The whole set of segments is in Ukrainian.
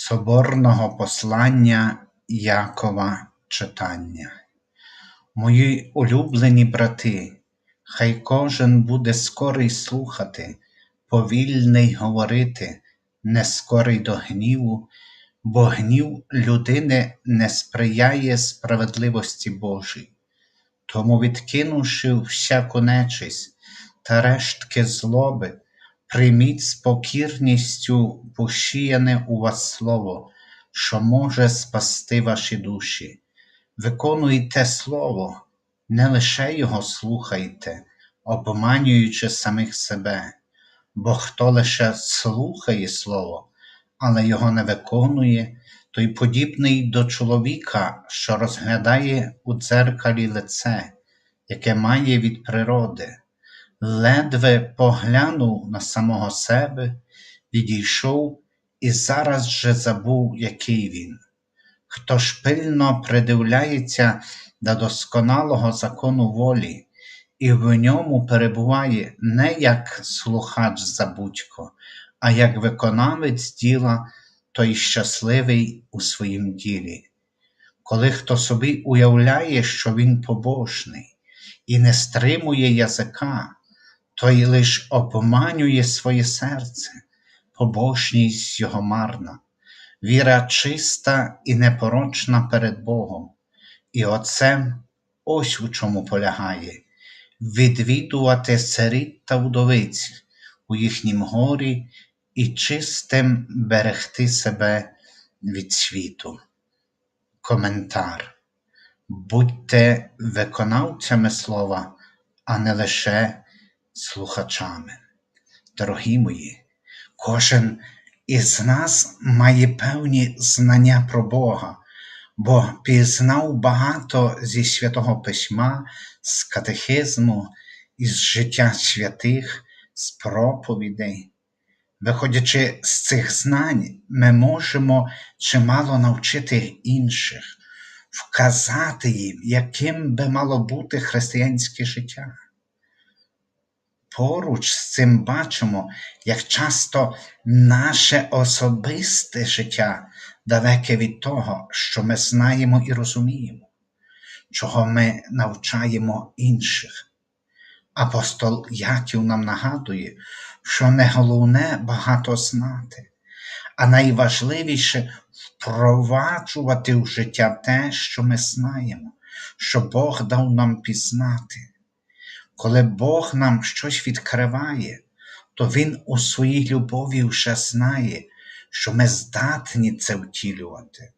Соборного послання Якова читання. Мої улюблені брати, хай кожен буде скорий слухати, повільний говорити, не скорий до гніву, бо гнів людини не сприяє справедливості Божій. Тому, відкинувши всяку нечисть та рештки злоби, прийміть з покірністю посіяне у вас слово, що може спасти ваші душі. Виконуйте слово, не лише його слухайте, обманюючи самих себе, бо хто лише слухає слово, але його не виконує, той подібний до чоловіка, що розглядає у дзеркалі лице, яке має від природи ледве поглянув на самого себе, відійшов і зараз же забув, який він. Хто ж пильно придивляється до досконалого закону волі і в ньому перебуває не як слухач забудько, а як виконавець діла, той щасливий у своїм ділі. Коли хто собі уявляє, що він побожний і не стримує язика, той лиш обманює своє серце, побожність його марна, віра чиста і непорочна перед Богом, і Отцем ось у чому полягає відвідувати сиріт та вдовиць у їхнім горі і чистим берегти себе від світу. Коментар. Будьте виконавцями слова, а не лише слухачами. Дорогі мої, кожен із нас має певні знання про Бога, бо пізнав багато зі святого письма, з катехизму, із життя святих, з проповідей. Виходячи з цих знань, ми можемо чимало навчити інших, вказати їм, яким би мало бути християнське життя. Поруч з цим бачимо, як часто наше особисте життя далеке від того, що ми знаємо і розуміємо, чого ми навчаємо інших. Апостол Яків нам нагадує, що не головне багато знати, а найважливіше впроваджувати в життя те, що ми знаємо, що Бог дав нам пізнати. Коли Бог нам щось відкриває, то Він у своїй любові вже знає, що ми здатні це втілювати.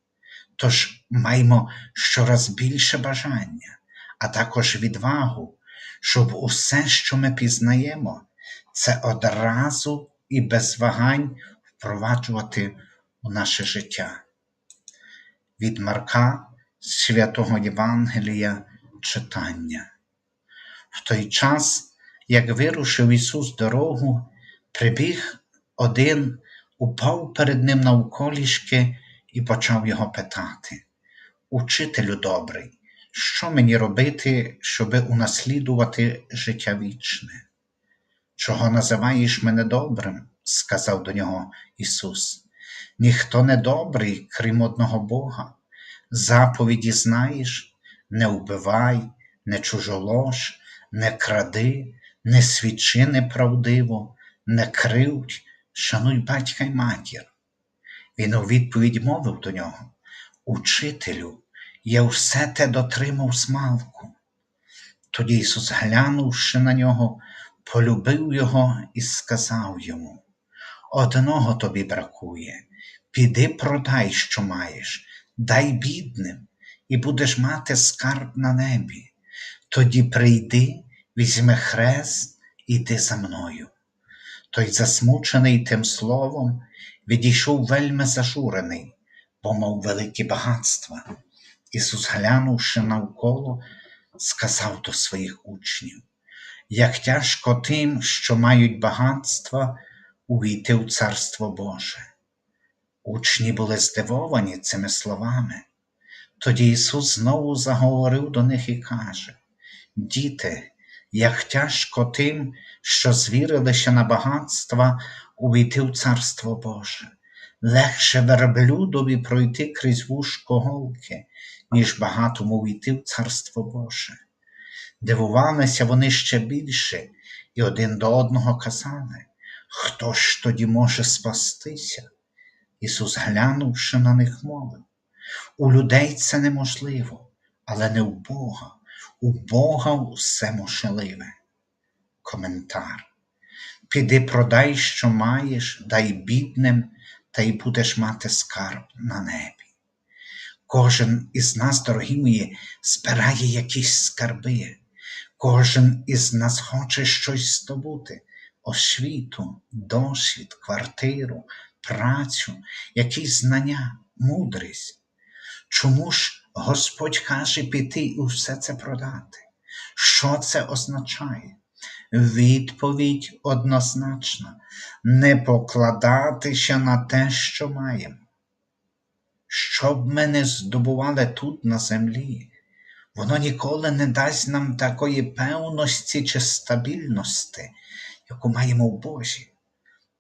Тож маємо щораз більше бажання, а також відвагу, щоб усе, що ми пізнаємо, це одразу і без вагань впроваджувати у наше життя. Від Марка Святого Євангелія читання. В той час, як вирушив Ісус дорогу, прибіг один, упав перед ним навколішки і почав його питати: Учителю добрий, що мені робити, щоби унаслідувати життя вічне? Чого називаєш мене добрим? сказав до нього Ісус. Ніхто не добрий, крім одного Бога. Заповіді знаєш, не вбивай, не чужолож, не кради, не свідчи неправдиво, не кривдь, шануй батька й матір. Він у відповідь мовив до нього Учителю, я все те дотримав смалку. Тоді Ісус, глянувши на нього, полюбив його і сказав йому: Одного тобі бракує, піди продай, що маєш, дай бідним, і будеш мати скарб на небі тоді прийди, візьми хрест, іди за мною. Той, засмучений тим словом, відійшов вельми зажурений, бо мав великі багатства. Ісус, глянувши навколо, сказав до своїх учнів, як тяжко тим, що мають багатства, увійти в Царство Боже. Учні були здивовані цими словами. Тоді Ісус знову заговорив до них і каже: Діти, як тяжко тим, що звірилися на багатства, увійти в Царство Боже. Легше верблюдові пройти крізь вушко голки, ніж багатому війти в Царство Боже. Дивувалися вони ще більше і один до одного казали, хто ж тоді може спастися? Ісус, глянувши на них, мовив, у людей це неможливо, але не у Бога. У Бога все можливе. Коментар. Піди продай, що маєш, дай бідним, та й будеш мати скарб на небі. Кожен із нас, дорогі мої, збирає якісь скарби. Кожен із нас хоче щось здобути: освіту, досвід, квартиру, працю, якісь знання, мудрість. Чому ж Господь каже піти і все це продати? Що це означає? Відповідь однозначна не покладатися на те, що маємо. Щоб ми не здобували тут на землі, воно ніколи не дасть нам такої певності чи стабільності, яку маємо в Божі.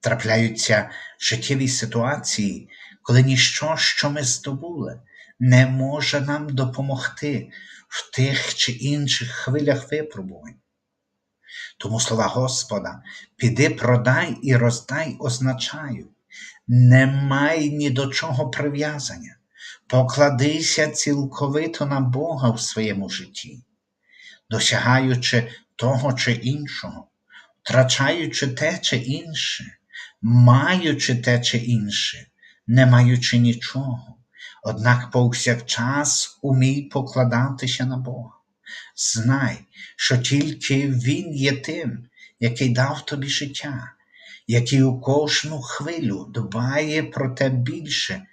Трапляються життєві ситуації, коли ніщо, що ми здобули, не може нам допомогти в тих чи інших хвилях випробувань. Тому слова Господа, піди продай і роздай означають, не май ні до чого прив'язання, покладися цілковито на Бога в своєму житті, досягаючи того чи іншого, втрачаючи те чи інше, маючи те чи інше, не маючи нічого, однак повсякчас умій покладатися на Бога. Знай, що тільки Він є тим, який дав тобі життя, який у кожну хвилю дбає про те більше,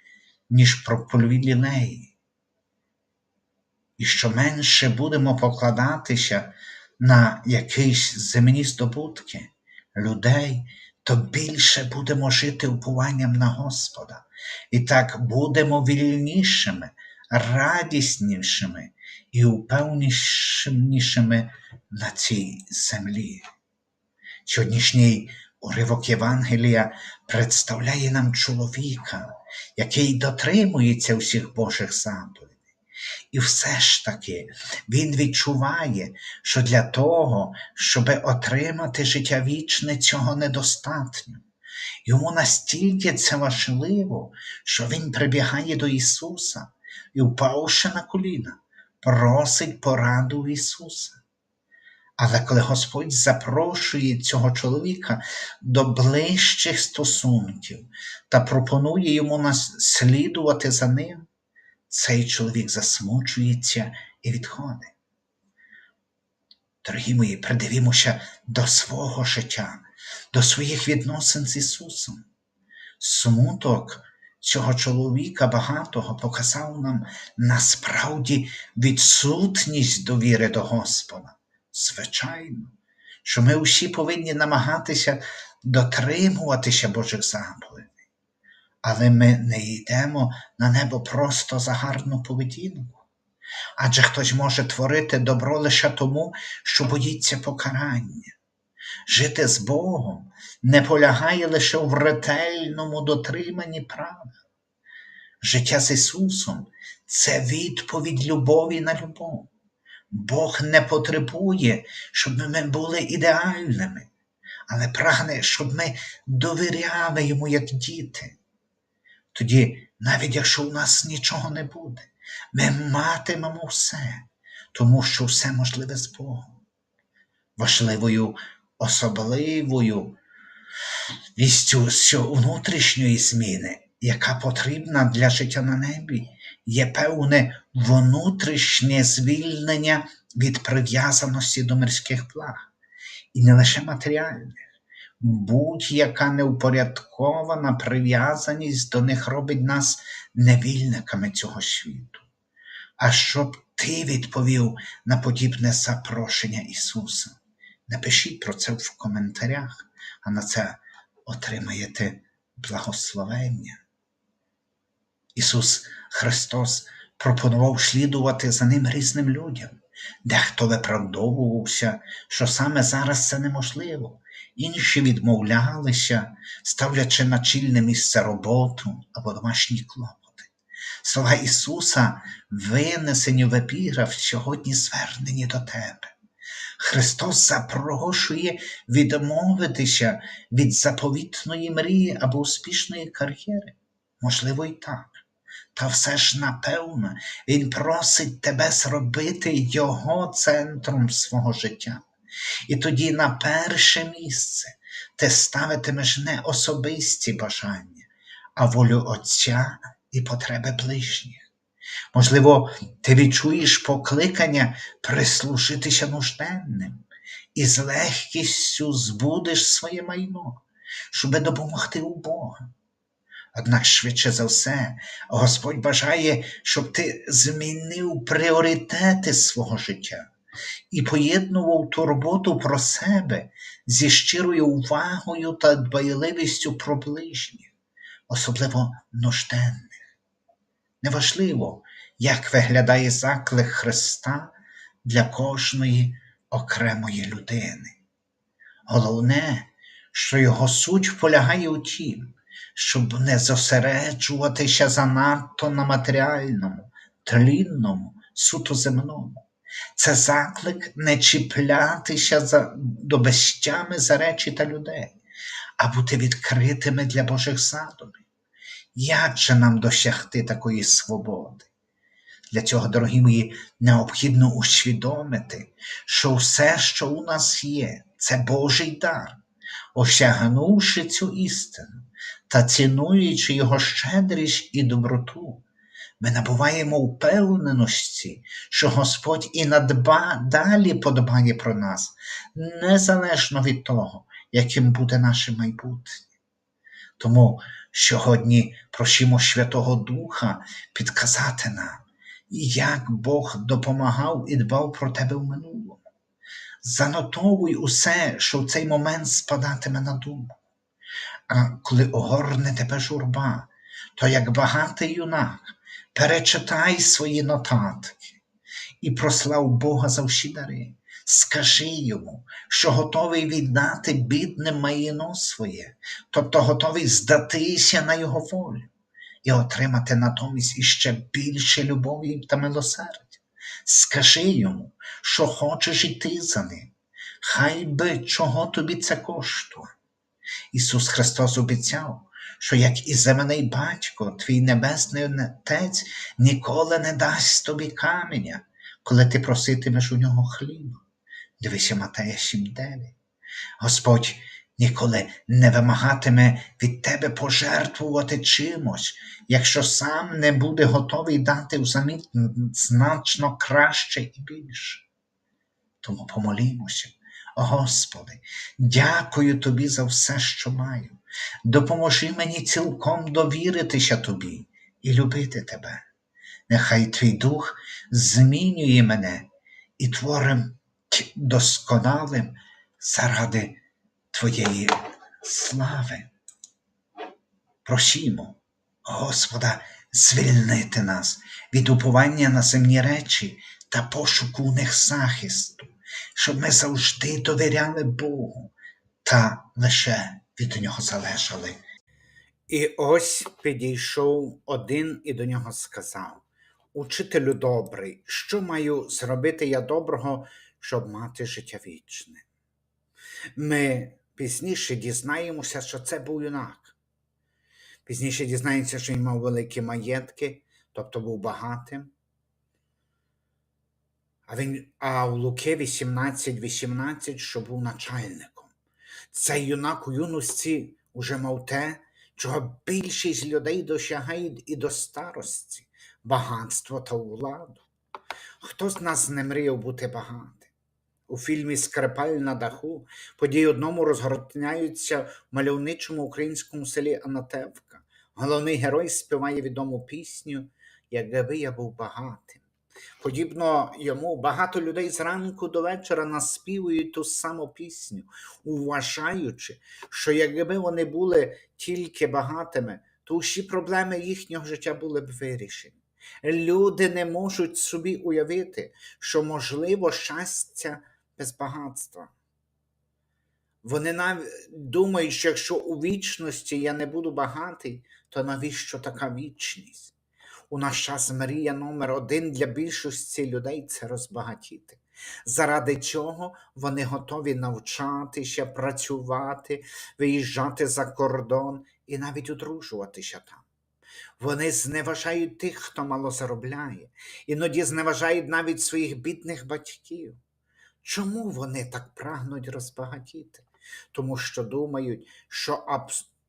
ніж про польові лілеї. І що менше будемо покладатися на якісь земні здобутки людей, то більше будемо жити упованням на Господа, і так будемо вільнішими, радіснішими і упевнішими на цій землі. Сьогоднішній уривок Євангелія представляє нам чоловіка, який дотримується всіх Божих заповідей. І все ж таки він відчуває, що для того, щоб отримати життя вічне, цього недостатньо. Йому настільки це важливо, що він прибігає до Ісуса і, впавши на коліна, просить пораду Ісуса. Але коли Господь запрошує цього чоловіка до ближчих стосунків та пропонує йому наслідувати за ним, цей чоловік засмучується і відходить. Дорогі мої, придивімося до свого життя, до своїх відносин з Ісусом. Смуток цього чоловіка багатого показав нам насправді відсутність довіри до Господа. Звичайно, що ми всі повинні намагатися дотримуватися Божих заповідей, але ми не йдемо на небо просто за гарну поведінку. Адже хтось може творити добро лише тому, що боїться покарання. Жити з Богом не полягає лише в ретельному дотриманні правил. Життя з Ісусом це відповідь любові на любов. Бог не потребує, щоб ми були ідеальними, але прагне, щоб ми довіряли йому як діти. Тоді, навіть якщо у нас нічого не буде, ми матимемо все, тому що все можливе з Богом. Важливою особливою вістю внутрішньої зміни, яка потрібна для життя на небі, є певне внутрішнє звільнення від прив'язаності до мирських благ, і не лише матеріальних. Будь-яка неупорядкована прив'язаність до них робить нас невільниками цього світу. А щоб ти відповів на подібне запрошення Ісуса, напишіть про це в коментарях, а на це отримаєте благословення. Ісус Христос пропонував слідувати за ним різним людям. Дехто виправдовувався, що саме зараз це неможливо, інші відмовлялися, ставлячи на чільне місце роботу або домашні клопоти. Слова Ісуса, винесені в епіграф, сьогодні звернені до тебе. Христос запрошує відмовитися від заповітної мрії або успішної кар'єри. Можливо, і так. Та все ж, напевно, Він просить тебе зробити Його центром свого життя. І тоді на перше місце ти ставитимеш не особисті бажання, а волю Отця і потреби ближніх. Можливо, ти відчуєш покликання прислужитися нужденним і з легкістю збудеш своє майно, щоби допомогти у Бога. Однак швидше за все, Господь бажає, щоб ти змінив пріоритети свого життя і поєднував турботу про себе зі щирою увагою та дбайливістю про ближніх, особливо нужденних. Неважливо, як виглядає заклик Христа для кожної окремої людини. Головне, що його суть полягає у тім, щоб не зосереджуватися занадто на матеріальному, тлінному, суто земному. Це заклик не чіплятися за, до безтями за речі та людей, а бути відкритими для Божих задумів. Як же нам досягти такої свободи? Для цього, дорогі мої, необхідно усвідомити, що все, що у нас є, це Божий дар, осягнувши цю істину та цінуючи його щедрість і доброту, ми набуваємо впевненості, що Господь і надба далі подбає про нас, незалежно від того, яким буде наше майбутнє. Тому сьогодні просимо Святого Духа підказати нам, як Бог допомагав і дбав про тебе в минулому. Занотовуй усе, що в цей момент спадатиме на думку. А коли огорне тебе журба, то як багатий юнак, перечитай свої нотатки і прослав Бога за всі дари. Скажи йому, що готовий віддати бідним майно своє, тобто готовий здатися на його волю і отримати натомість іще більше любові та милосердя. Скажи йому, що хочеш іти за ним, хай би чого тобі це коштує. Ісус Христос обіцяв, що як і земний батько, твій небесний Отець ніколи не дасть тобі каменя, коли ти проситимеш у нього хліба. Дивися Матея 7.9. Господь ніколи не вимагатиме від тебе пожертвувати чимось, якщо сам не буде готовий дати взамін значно краще і більше. Тому помолімося. Господи, дякую Тобі за все, що маю. Допоможи мені цілком довіритися Тобі і любити Тебе. Нехай Твій Дух змінює мене і творим досконалим заради Твоєї слави. Просімо, Господа, звільнити нас від упування на земні речі та пошуку у них захисту, щоб ми завжди довіряли Богу та лише від нього залежали. І ось підійшов один і до нього сказав: Учителю добрий, що маю зробити я доброго, щоб мати життя вічне? Ми пізніше дізнаємося, що це був юнак. Пізніше дізнаємося, що він мав великі маєтки, тобто був багатим. А він, а в Луки 18, 18, що був начальником. Цей юнак у юності уже мав те, чого більшість людей досягають і до старості, багатство та владу. Хто з нас не мріяв бути багатим? у фільмі Скрипаль на даху події одному розгортняються в мальовничому українському селі Анатевка. Головний герой співає відому пісню Якби я був багатим. Подібно йому багато людей зранку до вечора наспівують ту саму пісню, вважаючи, що якби вони були тільки багатими, то всі проблеми їхнього життя були б вирішені. Люди не можуть собі уявити, що можливо щастя без багатства. Вони навіть думають, що якщо у вічності я не буду багатий, то навіщо така вічність? У наш час мрія номер один для більшості людей це розбагатіти. Заради чого вони готові навчатися, працювати, виїжджати за кордон і навіть одружуватися там. Вони зневажають тих, хто мало заробляє, іноді зневажають навіть своїх бідних батьків. Чому вони так прагнуть розбагатіти? Тому що думають, що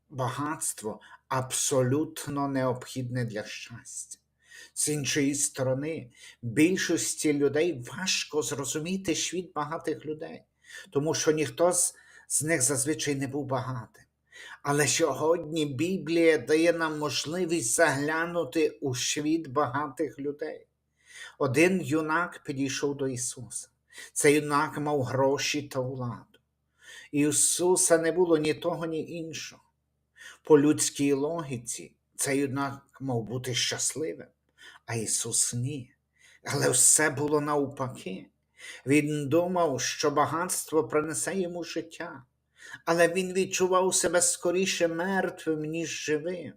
багатство абсолютно необхідне для щастя. З іншої сторони, більшості людей важко зрозуміти світ багатих людей, тому що ніхто з, з них зазвичай не був багатим. Але сьогодні Біблія дає нам можливість заглянути у світ багатих людей. Один юнак підійшов до Ісуса. Цей юнак мав гроші та владу. Ісуса не було ні того, ні іншого. По людській логіці цей юнак мав бути щасливим, а Ісус ні. Але все було навпаки. Він думав, що багатство принесе йому життя, але він відчував себе скоріше мертвим, ніж живим.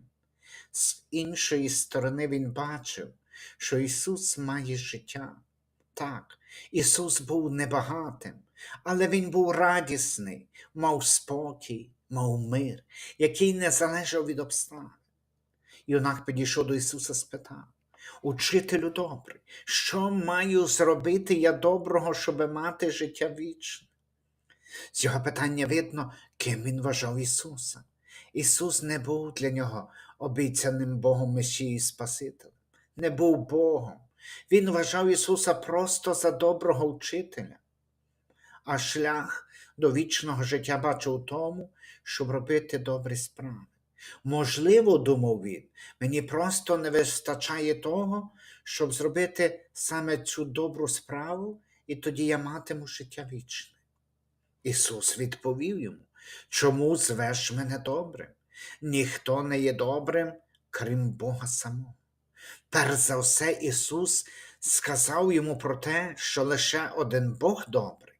З іншої сторони, він бачив, що Ісус має життя. Так, Ісус був небагатим, але Він був радісний, мав спокій, мав мир, який не залежав від обставин. Юнак підійшов до Ісуса спитав: Учителю добрий, що маю зробити я доброго, щоб мати життя вічне? З його питання видно, ким він вважав Ісуса. Ісус не був для нього обіцяним Богом Месії Спасителем, не був Богом. Він вважав Ісуса просто за доброго вчителя, а шлях до вічного життя бачив у тому, щоб робити добрі справи. Можливо, думав він, мені просто не вистачає того, щоб зробити саме цю добру справу, і тоді я матиму життя вічне. Ісус відповів йому, чому звеш мене добрим? Ніхто не є добрим, крім Бога самого. Перш за все, Ісус сказав йому про те, що лише один Бог добрий.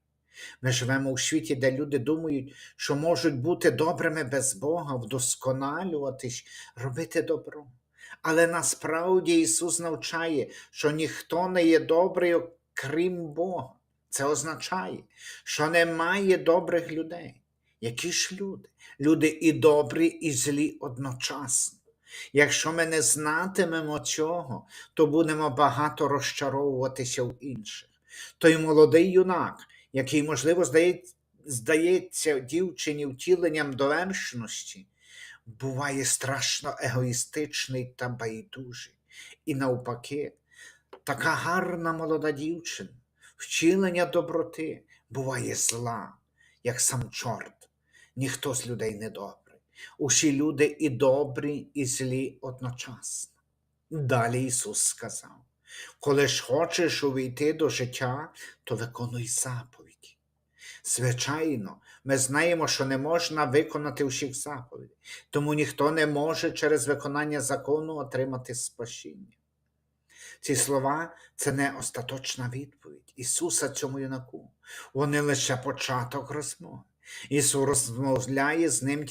Ми живемо у світі, де люди думають, що можуть бути добрими без Бога, вдосконалюватись, робити добро. Але насправді Ісус навчає, що ніхто не є добрий, крім Бога. Це означає, що немає добрих людей. Які ж люди? Люди і добрі, і злі одночасно. Якщо ми не знатимемо цього, то будемо багато розчаровуватися в інших. Той молодий юнак, який, можливо, здається, дівчині втіленням довершеності, буває страшно егоїстичний та байдужий. І навпаки, така гарна молода дівчина, вчилення доброти буває зла, як сам чорт. Ніхто з людей не добрий. Усі люди і добрі, і злі одночасно. Далі Ісус сказав: коли ж хочеш увійти до життя, то виконуй заповіді. Звичайно, ми знаємо, що не можна виконати всіх заповідей, тому ніхто не може через виконання закону отримати спасіння. Ці слова це не остаточна відповідь Ісуса цьому юнаку. Вони лише початок розмови. Ісус розмовляє з ним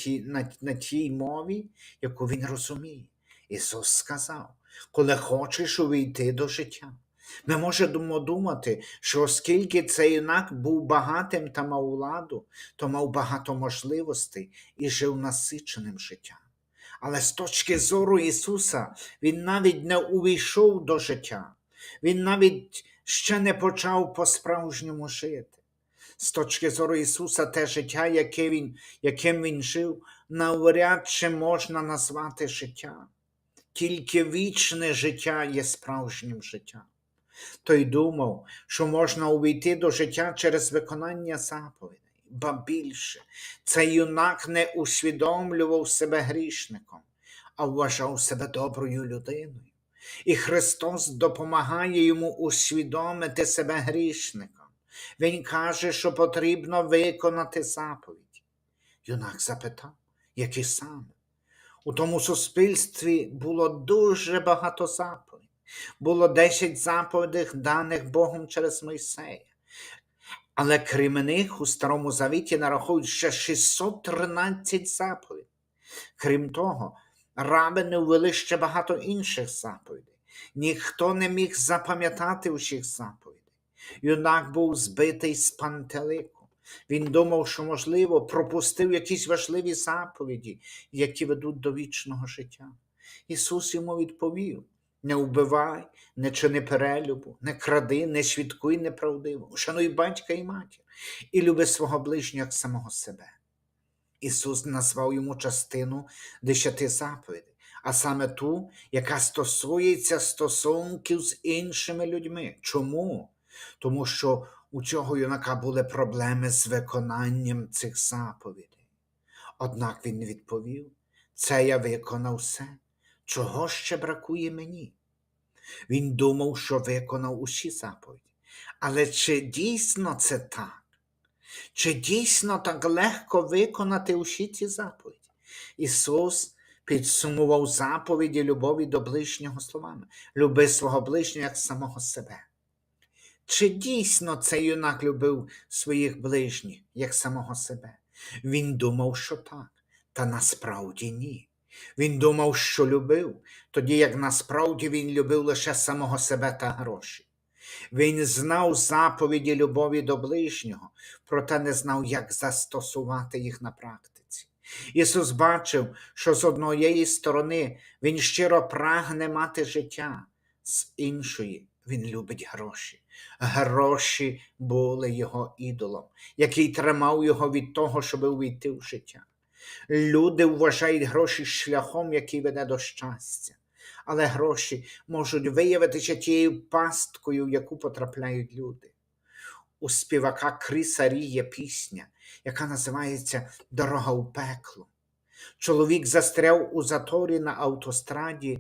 на тій мові, яку він розуміє. Ісус сказав, коли хочеш увійти до життя. Ми можемо думати, що оскільки цей юнак був багатим та мав владу, то мав багато можливостей і жив насиченим життям. Але з точки зору Ісуса Він навіть не увійшов до життя, Він навіть ще не почав по-справжньому жити. З точки зору Ісуса, те життя, яке він, яким Він жив, навряд чи можна назвати життям. Тільки вічне життя є справжнім життям. Той думав, що можна увійти до життя через виконання заповідей. Ба більше, цей юнак не усвідомлював себе грішником, а вважав себе доброю людиною. І Христос допомагає йому усвідомити себе грішником. Він каже, що потрібно виконати заповіді. Юнак запитав, які саме? У тому суспільстві було дуже багато заповідей. Було 10 заповідей, даних Богом через Мойсея. Але крім них у Старому Завіті нарахують ще 613 заповідей. Крім того, рабини ввели ще багато інших заповідей. Ніхто не міг запам'ятати усіх заповідей. Юнак був збитий з пантелику. Він думав, що, можливо, пропустив якісь важливі заповіді, які ведуть до вічного життя. Ісус йому відповів: не вбивай, не чини перелюбу, не кради, не свідкуй неправдиво, шануй батька і матір, і люби свого ближнього як самого себе. Ісус назвав йому частину десяти заповідей, а саме ту, яка стосується стосунків з іншими людьми. Чому? Тому що у цього юнака були проблеми з виконанням цих заповідей. Однак він відповів: це я виконав все. Чого ще бракує мені? Він думав, що виконав усі заповіді. Але чи дійсно це так? Чи дійсно так легко виконати усі ці заповіді? Ісус підсумував заповіді любові до ближнього словами: люби свого ближнього як самого себе. Чи дійсно цей юнак любив своїх ближніх як самого себе? Він думав, що так, та насправді ні. Він думав, що любив, тоді як насправді він любив лише самого себе та гроші. Він знав заповіді любові до ближнього, проте не знав, як застосувати їх на практиці. Ісус бачив, що з однієї сторони Він щиро прагне мати життя, з іншої він любить гроші. Гроші були його ідолом, який тримав його від того, щоб увійти в життя. Люди вважають гроші шляхом, який веде до щастя, але гроші можуть виявитися тією пасткою, в яку потрапляють люди. У співака Криса Рі є пісня, яка називається Дорога у пекло. Чоловік застряв у заторі на автостраді,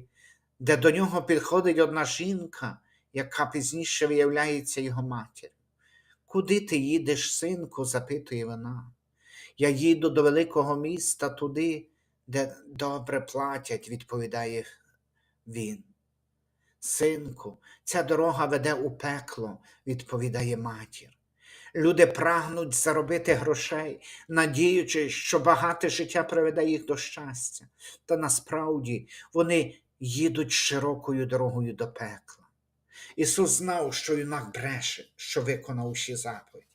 де до нього підходить одна жінка, яка пізніше виявляється його матір'ю. Куди ти їдеш, синку? запитує вона. Я їду до великого міста туди, де добре платять, відповідає він. Синку, ця дорога веде у пекло, відповідає матір. Люди прагнуть заробити грошей, надіючись, що багате життя приведе їх до щастя. Та насправді вони їдуть широкою дорогою до пекла. Ісус знав, що юнак бреше, що виконав усі заповіді.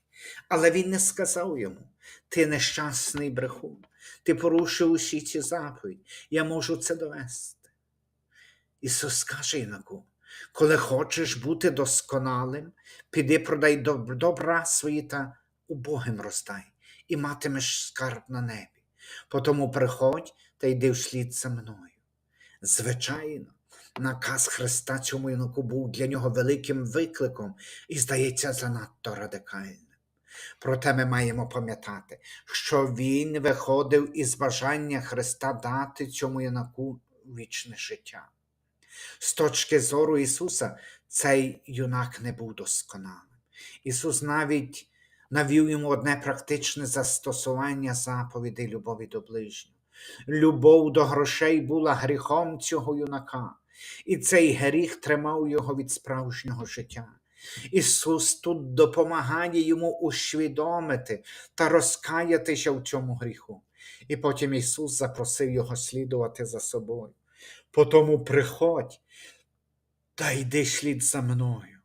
Але Він не сказав йому: ти нещасний брехун, ти порушив усі ці заповіді, я можу це довести. Ісус каже юнаку, коли хочеш бути досконалим, піди продай добра свої та убогим роздай, і матимеш скарб на небі. Потому приходь та йди вслід за мною. Звичайно, наказ Христа цьому юнаку був для нього великим викликом і, здається, занадто радикальним. Проте ми маємо пам'ятати, що він виходив із бажання Христа дати цьому юнаку вічне життя. З точки зору Ісуса, цей юнак не був досконалим. Ісус навіть навів йому одне практичне застосування заповідей любові до ближнього. Любов до грошей була гріхом цього юнака, і цей гріх тримав його від справжнього життя. Ісус тут допомагає йому усвідомити та розкаятися в цьому гріху. І потім Ісус запросив його слідувати за собою. Потому приходь та йди слід за мною.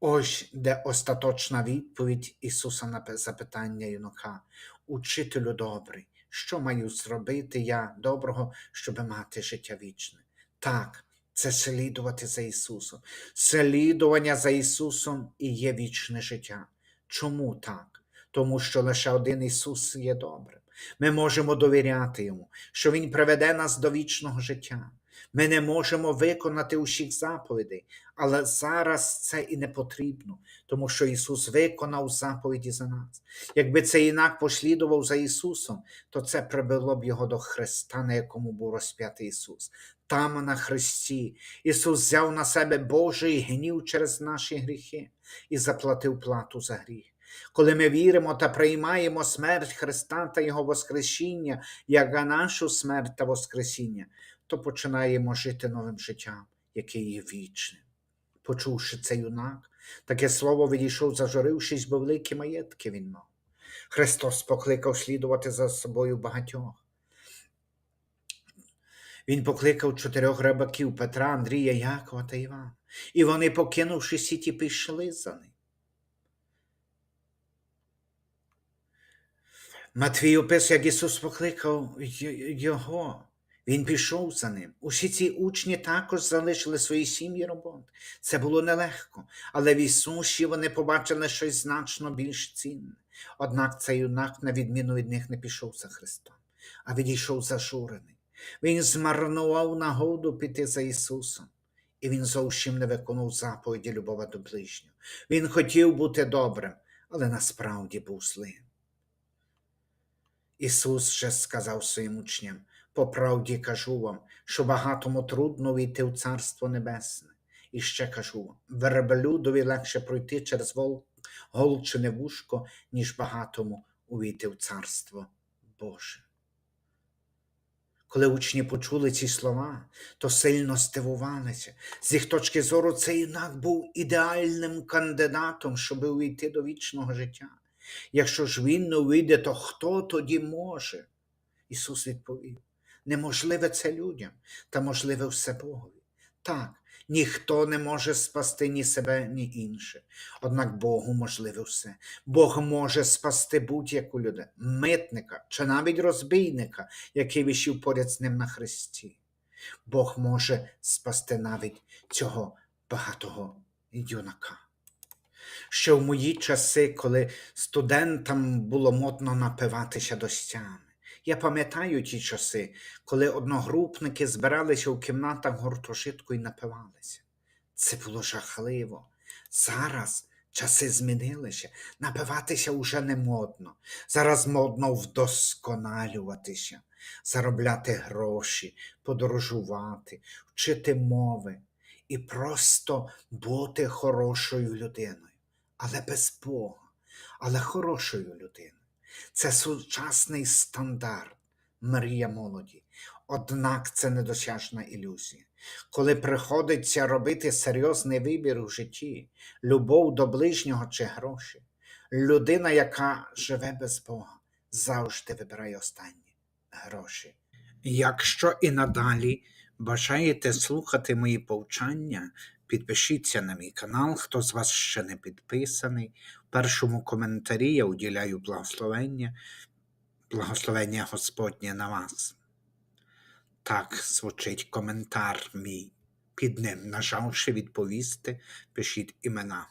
Ось де остаточна відповідь Ісуса на запитання юнака. Учителю добрий, що маю зробити я доброго, щоб мати життя вічне? Так, це слідувати за Ісусом. Слідування за Ісусом і є вічне життя. Чому так? Тому що лише один Ісус є добрим. Ми можемо довіряти Йому, що Він приведе нас до вічного життя. Ми не можемо виконати усіх заповідей, але зараз це і не потрібно, тому що Ісус виконав заповіді за нас. Якби цей інак послідував за Ісусом, то це привело б його до Христа, на якому був розп'ятий Ісус. Там на Христі Ісус взяв на себе Божий гнів через наші гріхи і заплатив плату за гріх. Коли ми віримо та приймаємо смерть Христа та Його Воскресіння, як на нашу смерть та Воскресіння, то починаємо жити новим життям, яке є вічним. Почувши це юнак, таке слово відійшов, зажурившись, бо великі маєтки він мав. Христос покликав слідувати за собою багатьох. Він покликав чотирьох рибаків Петра, Андрія, Якова та Івана. І вони, покинувши сіті, пішли за ним. Матвій описує, як Ісус покликав його. Він пішов за ним. Усі ці учні також залишили свої сім'ї роботи. Це було нелегко, але в Ісусі вони побачили щось значно більш цінне. Однак цей юнак, на відміну від них, не пішов за Христом, а відійшов зажурений. Він змарнував нагоду піти за Ісусом, і він зовсім не виконав заповіді любова до ближнього. Він хотів бути добрим, але насправді був злим. Ісус же сказав своїм учням: по правді кажу вам, що багатому трудно війти в Царство Небесне. І ще кажу вам, верблюдові легше пройти через голчене вушко, ніж багатому увійти в Царство Боже. Коли учні почули ці слова, то сильно здивувалися. З їх точки зору, цей юнак був ідеальним кандидатом, щоб увійти до вічного життя. Якщо ж він не увійде, то хто тоді може? Ісус відповів: неможливе це людям, та можливе все Богові. Так, ніхто не може спасти ні себе, ні інше. Однак Богу можливе все. Бог може спасти будь-яку людину, митника чи навіть розбійника, який висів поряд з ним на хресті. Бог може спасти навіть цього багатого юнака. Ще в мої часи, коли студентам було модно напиватися достями. Я пам'ятаю ті часи, коли одногрупники збиралися у кімнатах гуртожитку і напивалися. Це було жахливо. Зараз часи змінилися, напиватися уже не модно. Зараз модно вдосконалюватися, заробляти гроші, подорожувати, вчити мови і просто бути хорошою людиною але без Бога, але хорошою людиною. Це сучасний стандарт Марія молоді. Однак це недосяжна ілюзія. Коли приходиться робити серйозний вибір у житті, любов до ближнього чи гроші, людина, яка живе без Бога, завжди вибирає останні гроші. Якщо і надалі бажаєте слухати мої повчання, Підпишіться на мій канал, хто з вас ще не підписаний. В першому коментарі я уділяю благословення, благословення Господнє на вас. Так звучить коментар мій. Під ним, нажавши відповісти, пишіть імена.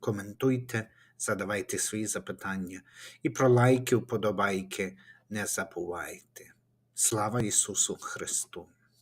Коментуйте, задавайте свої запитання і про лайки, вподобайки не забувайте. Слава Ісусу Христу!